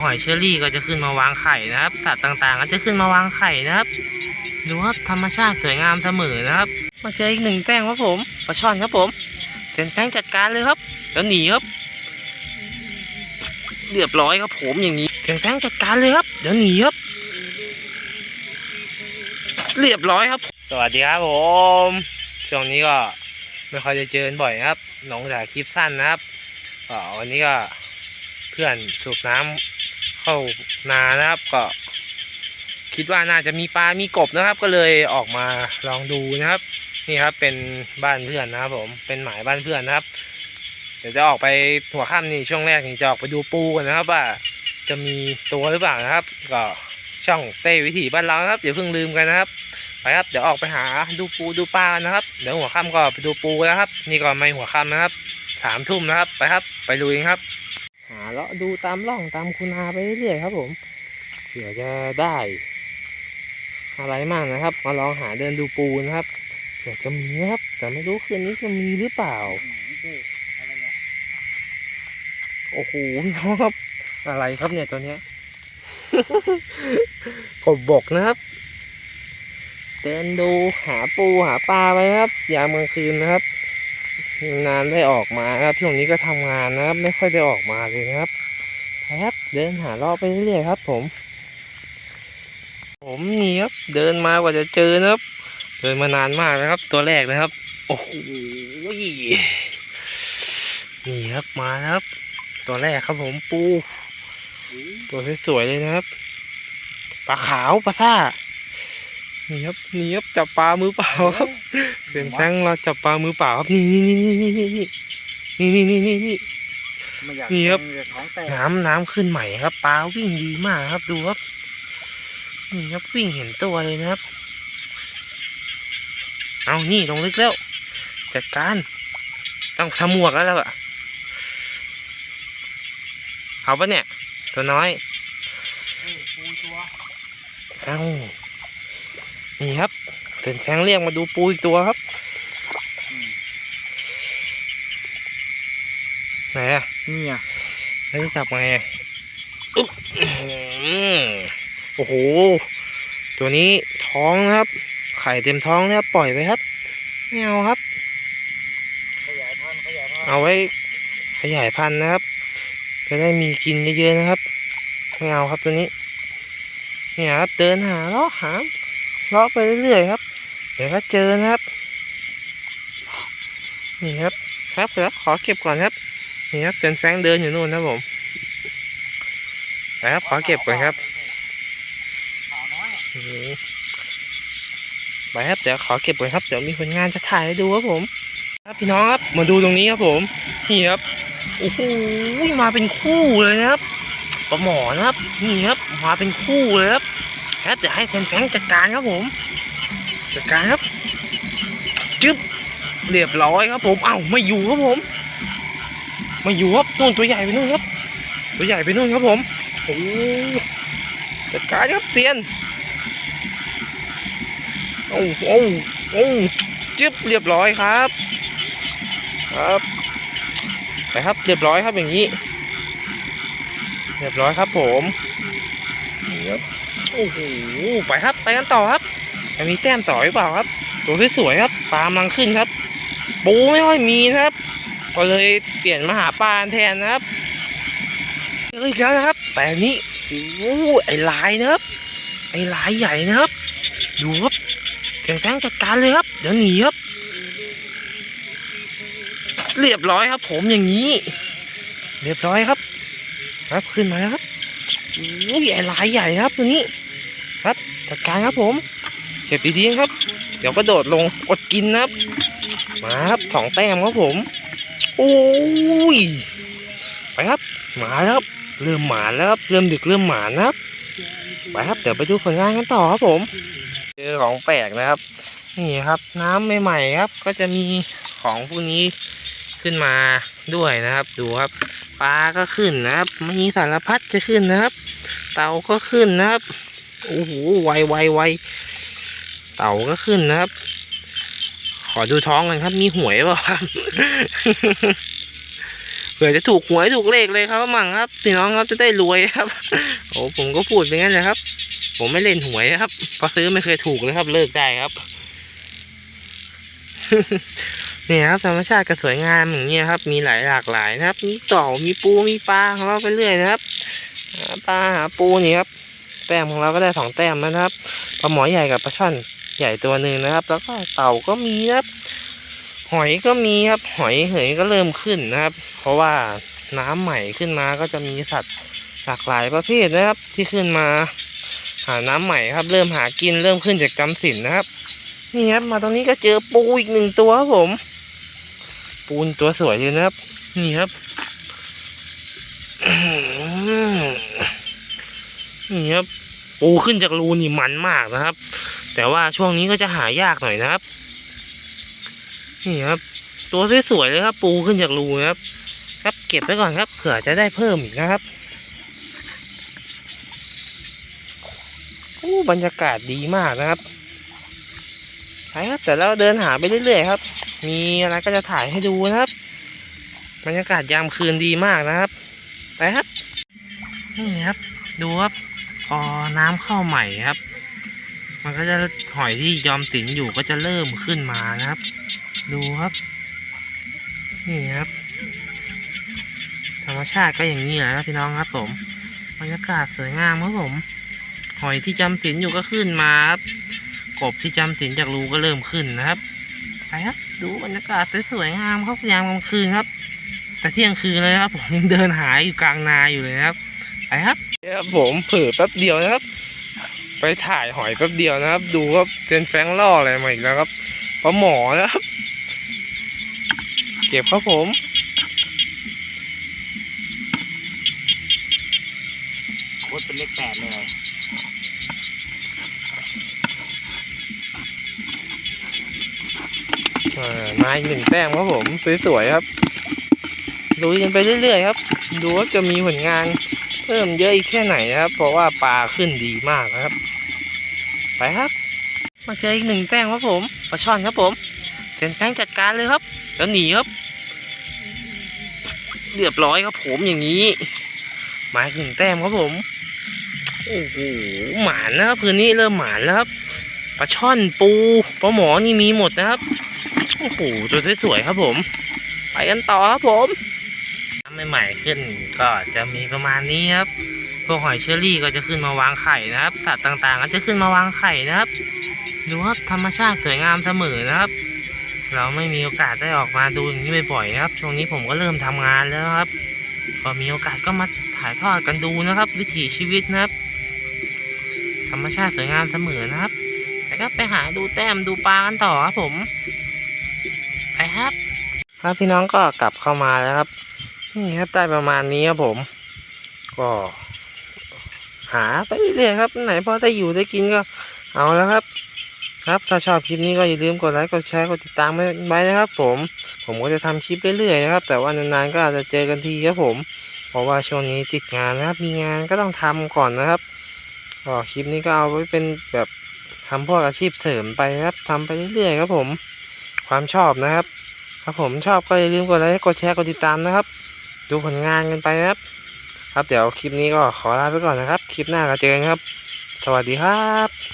หอยเชอรี่ก็จะขึ้นมาวางไข่นะครับ สัตว์ต่างๆ ก็จะขึ้นมาวางไข่นะครับ ดูครับธรรมชาติสวยงามเสมอนะครับ มาเจออีกหนึ่งแป้งครับผมปลาช่อนครับผมเซนแป้งจัดการเลยครับแล้วหนีครับ เรียบร้อยครับผมอย่างนี้เซนแป้งจัดการเลยครับเดี๋ยวหนีครับ เรียบร้อยครับ สวัสดีครับผมช่วงนี้ก็ไม่ค่อยจะเจอบ่อยครับลงจากคลิปสั้นนะครับวันนี้ก็เพื่อนสูบน้ำ เข้านานะครับก็ คิดว่าน่าจะมีปลา มีกบนะครับ ก็เลยออกมาลองดูนะครับ นี่ครับเป็นบ้านเพื่อนนะครับ ผมเป็นหมายบ้านเพื่อนนะครับ เดี๋ยวจะออกไปหัวค่ำนี่ช่วงแรกนี่จะออกไปดูปูกันนะครับ ว่าจะมีตัวหรือเปล่านะครับ ก็ช่องเต้วิถีบ้านเราครับอย่าเพิ่งลืมกันนะครับไปครับเดี๋ยวออกไปหาดูปูดูปลานะครับ เดี๋ยวหัวค่ำก็ไปดูปูแล้วครับ นี่ก็ไม่หัวค่ำนะครับสามทุ่มนะครับ ไปครับ ไปลุยกันครับ เลาะดูตามร่องตามคูนาไปเรื่อยๆครับผมเผื่อจะได้ อะไรมากนะครับ มาลองหาเดินดูปูนะครับเผื่อจะมีนะครับ แต่ไม่รู้คืนนี้จะมีหรือเปล่า โอ้โหน้องครับ อะไรครับเนี่ยตัวเนี้ยกบบกนะครับ เดินดูหาปูหาปลาไปครับยามกลางคืนนะครับ นานได้ออกมาครับช่วงนี้ก็ทำงานนะครับ ไม่ค่อยได้ออกมาเลยนะครับครับเดินหารอบไปเรื่อยๆครับ ผม ผมนี่ครับเดินมากว่าจะเจอนะครับ เดินมานานมากนะครับ ตัวแรกนะครับ โอ้โหนี่ครับมาครับ ตัวแรกครับผมปู ตัวสวยๆเลยนะครับปลาขาวปลาซ่า นี่ครับนี่ครับจับปลามือเปล่าครับเป็นแฟงเราจับปลามือเปล่าครับนี่นี่นี่นี่นี่นี่นี่นี่นี่นี่ไม่อยากนี่ครับท้องแตกน้ำน้ำขึ้นใหม่ครับปลาวิ่งดีมากครับดูครับนี่ครับวิ่งเห็นตัวเลยนะครับ เอานี่ลงลึกแล้วจัดการต้องทำหมวกแล้วล่ะเอาปะเนี่ย ตัวน้อยเออปูตัวเอา นี่ครับเป็นแฟงเรียกมาดูปูอีกตัวครับอืมไหนอะนี่อะแล้วจะจับไงอะอุ๊บอื้อหือโอ้โห ตัวนี้ท้องนะครับ ไข่เต็มท้องนะครับปล่อยไปครับ ไม่เอาครับขยายพันธุ์ขยายพันธุ์เอาไว้ขยายพันธุ์นะครับ จะได้มีกินเยอะๆนะครับ ไม่เอาครับตัวนี้ เนี่ยครับเดินหาเลาะหา เลาะไปเรื่อยๆครับ เดี๋ยวก็เจอนะครับ นี่ครับ ครับเดี๋ยวขอเก็บก่อนครับ นี่ครับเซนแฟงเดินอยู่นู่นนะผมไปครับขอเก็บก่อนครับขาวน้อยไปครับเดี๋ยวขอเก็บก่อนครับเดี๋ยวมีผลงานจะถ่ายให้ดูครับผม ครับพี่น้องครับมาดูตรงนี้ครับผม นี่ครับโอ้โหมาเป็นคู่เลยนะครับปลาหมอนะครับ นี่ครับมาเป็นคู่เลยครับ แฮปเดี๋ยวให้แฟนแฟงจัดการครับผม จัดการครับ จึ๊บ เรียบร้อยครับผม เอ้าไม่อยู่ครับผม ไม่อยู่ครับนู่นตัวใหญ่ไปนู่นครับ ตัวใหญ่ไปนู่นครับผม โอ้จัดการครับเซียน โอ้โอ้โอ้จึ๊บเรียบร้อยครับ ครับไปครับเรียบร้อยครับอย่างนี้ เรียบร้อยครับผมนี่ครับ โอ้โหไปครับไปกันต่อครับจะมีแต้มต่อหรือเปล่าครับ ตัวสวยๆครับปลากำลังขึ้นครับ ปูไม่ค่อยมีนะครับ ก็เลยเปลี่ยนมาหาปลาแทนนะครับเจออีกแล้วนะครับ แต่อันนี้โอ้โหไอ้ลายนะครับไอ้ลายใหญ่นะครับดูครับแข่งแฟงจัดการเลยครับ เดี๋ยวหนีครับ เรียบร้อยครับ ผมอย่างนี้ เรียบร้อยครับ ครับขึ้นมาแล้วครับโอ้ยไอ้ลายใหญ่ครับตัวนี้ จัดการครับผม เก็บดีๆครับ เดี๋ยวกระโดดลงอดกินนะครับ มาครับสองแต้มครับผมโอ้ยไปครับมาแล้วครับเริ่มหมาแล้วครับเริ่มดึกเริ่มหมานนะครับไปครับเดี๋ยวไปดูผลงานกันต่อครับผมเจอของแปลกนะครับ นี่ครับน้ำใหม่ๆครับ ก็จะมีของพวกนี้ขึ้นมาด้วยนะครับ ดูครับปลาก็ขึ้นนะครับมีสารพัดจะขึ้นนะครับ เต่าก็ขึ้นนะครับ โอ้โหไวไวไวเต่าก็ขึ้นนะครับ ขอดูท้องกันครับ มีหวยเปล่าครับเผื่อจะถูกหวยถูกเลขเลยครับมั่งครับพี่น้องครับจะได้รวยครับ โอ้ผมก็พูดไปงั้นเลยครับ ผมไม่เล่นหวยนะครับพราะซื้อไม่เคยถูกเลยครับ เลิกได้ครับเนี่ยครับธรรมชาติก็สวยงามอย่างเงี้ยครับ มีหลายหลากหลายนะครับ มีเต่ามีปูมีปลาของเราไปเรื่อยนะครับหาปลาหาปูนี่ครับ แต้มของเราก็ได้สองแต้มแล้วนะครับปลาหมอใหญ่กับปลาช่อนใหญ่ตัวหนึ่งนะครับ แล้วก็เต่าก็มีนะครับ หอยก็มีครับ หอยเหยก็เริ่มขึ้นนะครับ เพราะว่าน้ำใหม่ขึ้นมาก็จะมีสัตว์หลากหลายประเภทนะครับ ที่ขึ้นมา หาน้ำใหม่ครับ เริ่มหากินเริ่มขึ้นจากจำสินนะครับนี่ครับมาตรงนี้ก็เจอปูอีกหนึ่งตัวครับผม ปูนตัวสวยเลยนะครับ นี่ครับนี่ครับ ปูขึ้นจากรูนี่มันมากนะครับ แต่ว่าช่วงนี้ก็จะหายากหน่อยนะครับ นี่ครับ ตัวสวยๆเลยครับ ปูขึ้นจากรูนะครับ ครับเก็บไว้ก่อนครับเผื่อจะได้เพิ่มอีกนะครับโอ้บรรยากาศดีมากนะครับไปครับแต่เราเดินหาไปเรื่อยๆครับ มีอะไรก็จะถ่ายให้ดูนะครับ บรรยากาศยามคืนดีมากนะครับ ไปครับ นี่ครับ ดูครับ พอน้ำเข้าใหม่ครับ มันก็จะหอยที่ยอมสินอยู่ก็จะเริ่มขึ้นมานะครับ ดูครับ นี่ครับ ธรรมชาติก็อย่างนี้แหละครับพี่น้องครับ ผมบรรยากาศสวยงามครับผม หอยที่จำศีลอยู่ก็ขึ้นมาครับกบที่จำศีลจากรูก็เริ่มขึ้นนะครับไปครับ ดูบรรยากาศสวยๆงามครับยามกลางคืนครับ แต่เที่ยงคืนเลยครับ ผมยังเดินหายอยู่กลางนาอยู่เลยครับ ไปครับครับผมเผื่อแป๊บเดียวนะครับ ไปถ่ายหอยแป๊บเดียวนะครับ ดูครับเจนแฟรงค์ล่ออะไรมาอีกแล้วครับปลาหมอนะครับ เก็บครับผมโคตรเป็นเลขแปดเลยอ่ามาอีกหนึ่งแต้มครับผม สวยๆครับดูกันไปเรื่อยๆครับ ดูว่าจะมีผลงานเพิ่มเยอะอีกแค่ไหนนะครับ เพราะว่าปลาขึ้นดีมากนะครับ ไปครับ มาเจออีกหนึ่งแต้มครับผมปลาช่อนครับผมเซนแฟงจัดการเลยครับ แล้วหนีครับ เรียบร้อยครับผมอย่างนี้มาอีกหนึ่งแต้มครับผมโอ้โหหมานนะครับพื้นนี้เริ่มหมานแล้วครับปลาช่อนปูปลาหมอนี่มีหมดนะครับโอ้โหตัวสวยๆครับผม ไปกันต่อครับผม ใหม่ขึ้นก็จะมีประมาณนี้ครับพวกหอยเชอรี่ก็จะขึ้นมาวางไข่นะครับสัตว์ต่างๆ ก็จะขึ้นมาวางไข่นะครับ ดูครับธรรมชาติสวยงามเสมอนะครับ เราไม่มีโอกาสได้ออกมาดูอย่างนี้บ่อยๆนะครับช่วงนี้ผมก็เริ่มทำงานแล้วครับพอมีโอกาสก็มาถ่ายทอดกันดูนะครับ วิถีชีวิตนะครับ ธรรมชาติสวยงามเสมอนะครับแต่ก็ไปหาดูแต้มดูปลากันต่อครับผมไปครับครับพี่น้องก็กลับเข้ามาแล้วครับ นี่ครับได้ประมาณนี้ครับผม ก็ หาไปเรื่อยๆครับไหนพอได้อยู่ได้กินก็เอาแล้วครับ ครับถ้าชอบคลิปนี้ก็อย่าลืมกดไลค์กดแชร์กดติดตามไว้นะครับ ผม ผมก็จะทำคลิปเรื่อยๆนะครับ แต่ว่านานๆก็อาจจะเจอกันทีครับผม เพราะว่าช่วงนี้ติดงานนะครับ มีงานก็ต้องทำก่อนนะครับก็คลิปนี้ก็เอาไว้เป็นแบบทำพวกอาชีพเสริมไปครับทำไปเรื่อยๆครับผม ความชอบนะครับ ครับผมชอบก็อย่าลืมกดไลค์กดแชร์กดติดตามนะครับ ดูผลงานกันไปนะครับ ครับเดี๋ยวคลิปนี้ก็ขอลาไปก่อนนะครับ คลิปหน้าก็เจอกันครับ สวัสดีครับ